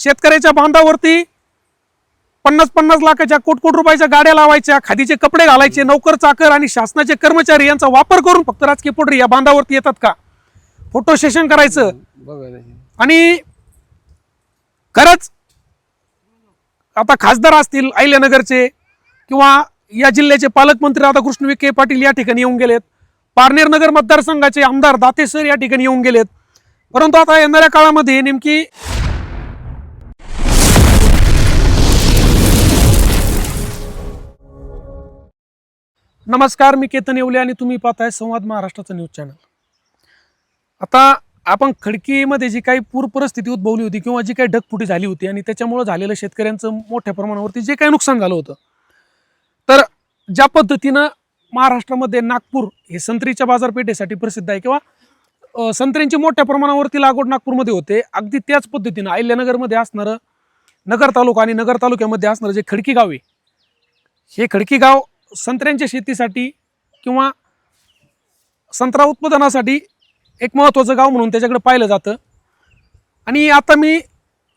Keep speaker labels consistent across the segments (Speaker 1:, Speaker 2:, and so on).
Speaker 1: शेतकऱ्याच्या बांधावरती पन्नास पन्नास लाखाच्या कोट कोट रुपयाच्या गाड्या लावायच्या खादीचे कपडे घालायचे नोकर चाकर आणि शासनाचे कर्मचारी यांचा वापर करून फक्त राजकीय पोटरी या बांधावरती येतात का? फोटो सेशन करायचं. आणि खरंच आता खासदार असतील अहिल्यानगरचे किंवा या जिल्ह्याचे पालकमंत्री राधाकृष्ण विखे पाटील या ठिकाणी येऊन गेलेत. पारनेर नगर मतदारसंघाचे आमदार दातेसर या ठिकाणी येऊन गेलेत. परंतु आता येणाऱ्या काळामध्ये नेमकी नमस्कार मी केतन येवले आणि तुम्ही पाहताय संवाद महाराष्ट्राचं न्यूज चॅनल. आता आपण खडकीमध्ये जी काही पूर परिस्थिती उद्भवली होती किंवा जी काही ढगफुटी झाली होती आणि त्याच्यामुळे झालेलं शेतकऱ्यांचं मोठ्या प्रमाणावरती जे काही नुकसान झालं होतं तर ज्या पद्धतीनं महाराष्ट्रामध्ये नागपूर हे संत्रीच्या बाजारपेठेसाठी प्रसिद्ध आहे किंवा संत्र्यांची मोठ्या प्रमाणावरती लागवड नागपूरमध्ये होते अगदी त्याच पद्धतीनं अहिल्यानगरमध्ये असणारं नगर तालुका आणि नगर तालुक्यामध्ये असणारं जे खडकी गाव आहे हे खडकी गाव संत्र्यांच्या शेतीसाठी किंवा संत्रा उत्पादनासाठी एक महत्त्वाचं गाव म्हणून त्याच्याकडे पाहिलं जातं. आणि आता मी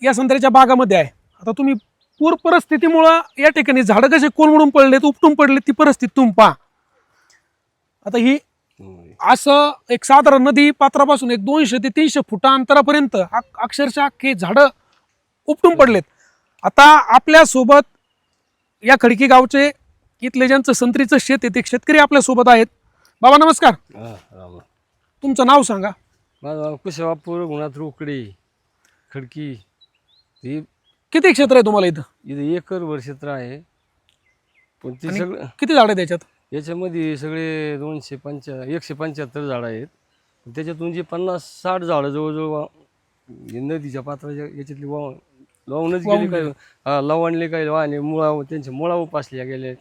Speaker 1: या संत्र्याच्या बागामध्ये आहे. आता तुम्ही पूर परिस्थितीमुळं या ठिकाणी झाडं कसे कोलमडून पडलेत उपटून पडलेत ती परिस्थिती तुम्ही पहा. आता ही असं एक साधारण नदी पात्रापासून एक दोनशे ते तीनशे फुटा अंतरापर्यंत अक्षरशः हे झाडं उपटून पडलेत. आता आपल्यासोबत या खडकी गावचे इथले ज्यांचं संत्रीचं शेत आहे ते शेतकरी आपल्यासोबत आहेत. बाबा नमस्कार. तुमचं नाव सांगा.
Speaker 2: माझं कुशवापूर गुणात रोकडे खडकी. ही
Speaker 1: किती क्षेत्र आहे तुम्हाला इथं?
Speaker 2: इथे एकर वर क्षेत्र आहे. पण ते सगळं
Speaker 1: किती झाड आहे त्याच्यात
Speaker 2: याच्यामध्ये सगळे दोनशे पंचा एकशे पंच्याहत्तर झाडं आहेत. त्याच्यातून जे पन्नास साठ झाडं जवळजवळ वा- हे नदीच्या पात्राच्या याच्यातली वा लावूनच गेले काही हा लवणले काही वाहने मुळा त्यांच्या मुळा उपासल्या गेल्या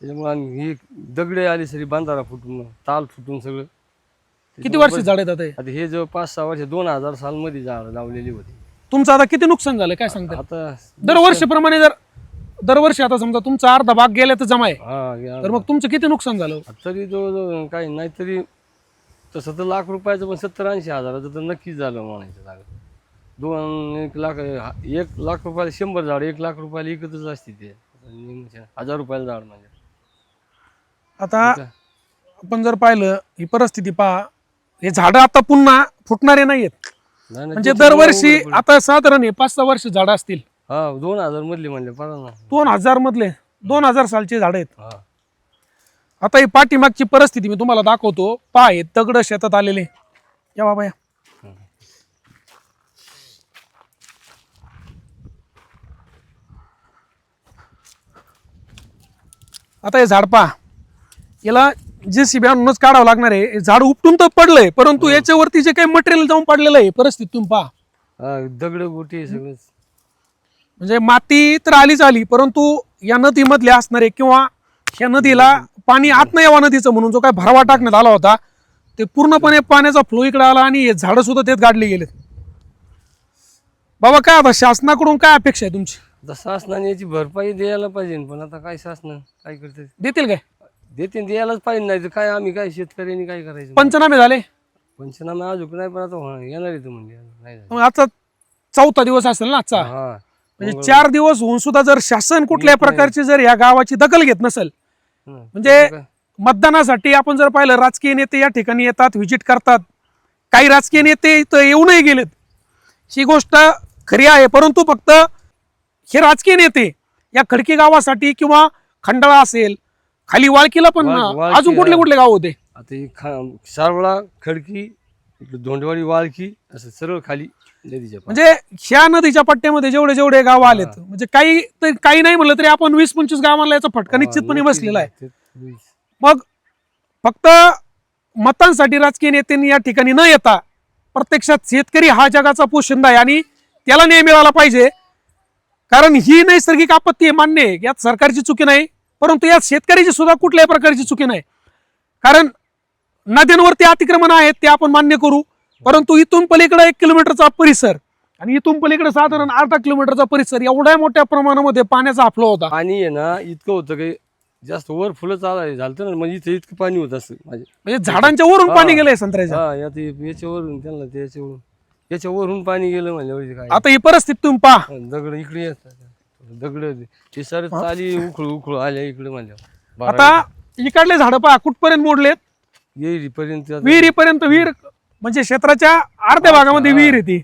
Speaker 2: त्याच्यामुळे आणि ही दगडे आली सरी बांधारा फुटून ताल फुटून सगळं.
Speaker 1: किती वर्ष झाड आहेत आता हे?
Speaker 2: आता हे जो पाच सहा वर्ष दोन हजार सालमध्ये झाड लावलेली होती.
Speaker 1: तुमचं आता किती नुकसान झालं? काय सांगता?
Speaker 2: आता
Speaker 1: दरवर्षीप्रमाणे जर दरवर्षी आता समजा तुमचा अर्धा भाग गेला तर जमा आहे.
Speaker 2: हा या-
Speaker 1: तर मग तुमचं किती नुकसान झालं?
Speaker 2: तरी जवळजवळ काही नाही तरी तसं तर लाख रुपयाचं पण सत्तर ऐंशी हजाराचं तर नक्कीच झालं म्हणायचं झालं दोन एक लाख हा- एक लाख रुपयाला शंभर झाड एक लाख रुपयाला एकतच असते ते. निम्मच्या- हजार रुपयाला झाड म्हणजे.
Speaker 1: आता आपण जर पाहिलं ही परिस्थिती पहा. हे झाडं आता पुन्हा फुटणारे नाहीयेत.
Speaker 2: नाही, नाही,
Speaker 1: म्हणजे
Speaker 2: त्याची
Speaker 1: दरवर्षी
Speaker 2: उघड
Speaker 1: आता साधारण हे पाच सहा वर्ष झाडं असतील.
Speaker 2: हा दोन हजार मधली म्हणले पडा ना.
Speaker 1: दोन हजार मधले. दोन हजार सालचे झाडं आहेत.
Speaker 2: हा.
Speaker 1: आता ही पाठीमागची परिस्थिती मी तुम्हाला दाखवतो. पहा हे दगड शेतात आलेले. या बाबा या. आता हे झाड पहा. याला जे सी आणूनच काढावं लागणार आहे. हे झाड उपटून तर पडलंय परंतु याच्यावरती जे काही मटेरियल जाऊन पडलेलं आहे परिस्थिती तुम्ही पहा.
Speaker 2: हा दगड गोटी सगळंच
Speaker 1: म्हणजे माती तर आलीच आली परंतु या नदीमधले असणारे किंवा ह्या नदीला पाणी आत नाही यावं नदीचं म्हणून जो काय भरावा टाकण्यात आला होता ते पूर्णपणे पाण्याचा फ्लो इकडे आला आणि हे झाडं सुद्धा त्यात गाडले गेलेत. बाबा काय आता शासनाकडून काय अपेक्षा आहे तुमची?
Speaker 2: आता शासनाने याची भरपाई द्यायला पाहिजे पण आता काय शासन काय करते
Speaker 1: देतील काय?
Speaker 2: देते द्यायलाच पाहिजे नाही तर काय आम्ही काय शेतकऱ्यांनी काय करायचं
Speaker 1: पंचनामे झाले
Speaker 2: पंचनामा अजून नाही पण आता होणार- येणार आहे म्हणजे नाही झालं.
Speaker 1: मग आजचा चौथा दिवस असेल ना आजचा
Speaker 2: हा
Speaker 1: म्हणजे चार दिवस होऊन सुद्धा जर शासन कुठल्याही
Speaker 2: येत.
Speaker 1: प्रकारची जर या गावाची दखल घेत नसेल
Speaker 2: हं.
Speaker 1: म्हणजे? मतदानासाठी आपण जर पाहिलं राजकीय नेते या ठिकाणी येतात व्हिजिट करतात काही राजकीय नेते इथं येऊनही गेलेत ही गोष्ट खरी आहे परंतु फक्त हे राजकीय नेते या खडकी गावासाठी किंवा खंडाळा असेल खाली वाळकीला पण
Speaker 2: वाळ- वाळकी,
Speaker 1: अजून कुठले
Speaker 2: हा.
Speaker 1: कुठले गाव होते
Speaker 2: आता ही खा सारवळा खडकी इकडे धोंडवाडी वाळकी असं सरळ खाली नदीच्या.
Speaker 1: म्हणजे ह्या नदीच्या पट्ट्यामध्ये जेवढे जेवढे गाव आलेत म्हणजे काही तर काही नाही म्हणलं तरी आपण वीस पंचवीस गावांना याचा फटका निश्चितपणे बसलेला आहे. मग फक्त मतांसाठी राजकीय नेत्यांनी या ठिकाणी न येता प्रत्यक्षात शेतकरी हा जगाचा पोशिंदा आहे आणि त्याला न्याय मिळाला पाहिजे कारण ही नैसर्गिक आपत्ती आहे मान्य आहे यात सरकारची चुकी नाही परंतु यात शेतकऱ्याची सुद्धा कुठल्याही प्रकारची चुकी नाही. कारण नद्यांवरती अतिक्रमण आहेत ते आपण मान्य करू. परंतु इथून पलीकडे एक किलोमीटरचा परिसर आणि इथून पलीकडे साधारण अर्धा किलोमीटरचा परिसर एवढ्या मोठ्या प्रमाणामध्ये पाण्याचा आपलो होता.
Speaker 2: पाणी आहे ना इतकं होतं की जास्त वर फुलं चालाय झालं ना म्हणजे इथे इतकं पाणी होत असं माझे
Speaker 1: म्हणजे झाडांच्या वरून. पाणी गेलंय संत्र्याच्या
Speaker 2: हा याच्यावरून त्यांना त्याच्यावरून याच्यावरून पाणी गेलं म्हणजे काय?
Speaker 1: आता ही परिस्थिती तुम्ही पहा.
Speaker 2: दगड इकडे येतात. दगड ते सर चाली उखळू उखळू आल्या इकडे
Speaker 1: आता इकडले झाडं पहा कुठपर्यंत मोडलेत?
Speaker 2: येईल पर्यंत
Speaker 1: विहिरीपर्यंत विहीर म्हणजे क्षेत्राच्या अर्ध्या भागामध्ये विहीर येते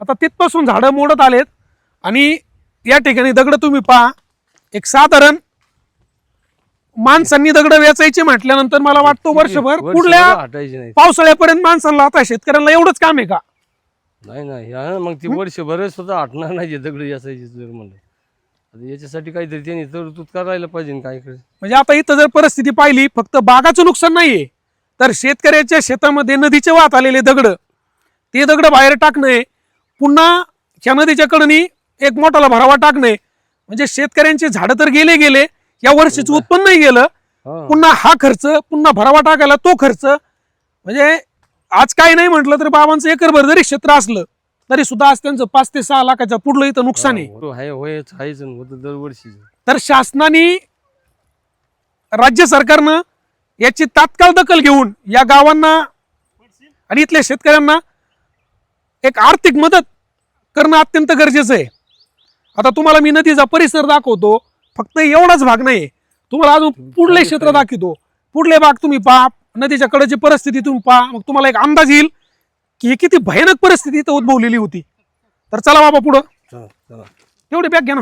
Speaker 1: आता तिथपासून झाडं मोडत आलेत आणि या ठिकाणी दगड तुम्ही पहा. एक साधारण माणसांनी दगड वेचायचे म्हटल्यानंतर मला वाटतं वर्षभर
Speaker 2: हटायचे नाही.
Speaker 1: पावसाळ्यापर्यंत माणसांना आता शेतकऱ्यांना एवढंच काम आहे का?
Speaker 2: नाही नाही. हा, मग ती वर्षभर सुद्धा हटणार नाही दगड यासायचे जर म्हणलं. आता याच्यासाठी काहीतरी त्यांनी तरतूद करायला पाहिजे ना काय इकडे
Speaker 1: म्हणजे आता इथं जर परिस्थिती पाहिली फक्त बागाचं नुकसान नाहीये. तर शेतकऱ्याच्या शेतामध्ये नदीचे वाहत आलेले दगड ते दगड बाहेर टाकणे पुन्हा ह्या नदीच्या कडनी एक मोठाला भरावा टाकणे. म्हणजे शेतकऱ्यांचे झाडं तर गेले गेले. या वर्षीचं उत्पन्नही गेलं.
Speaker 2: हा.
Speaker 1: पुन्हा हा खर्च पुन्हा भरावा टाकायला तो खर्च. म्हणजे आज काही नाही म्हटलं तर बाबांचं एकरभर जरी क्षेत्र असलं तरी सुद्धा आज त्यांचं पाच ते सहा लाखाच्या पुढलं इथं नुकसान आहे.
Speaker 2: हो, आहे होयच आहेच ना, होतं दरवर्षी.
Speaker 1: तर शासनाने राज्य सरकारनं याची तात्काळ दखल घेऊन या गावांना आणि इथल्या शेतकऱ्यांना एक आर्थिक मदत करणं अत्यंत गरजेचं आहे. आता तुम्हाला मी नदीचा परिसर दाखवतो फक्त एवढाच भाग नाही तुम्हाला अजून पुढले क्षेत्र दाखवतो. पुढले भाग तुम्ही पहा. नदीच्या कडेची परिस्थिती तुम्ही पहा मग तुम्हाला एक अंदाज येईल की ही किती भयानक परिस्थिती इथं उद्भवलेली होती. तर चला बाबा पुढं. एवढी बॅग घ्या ना.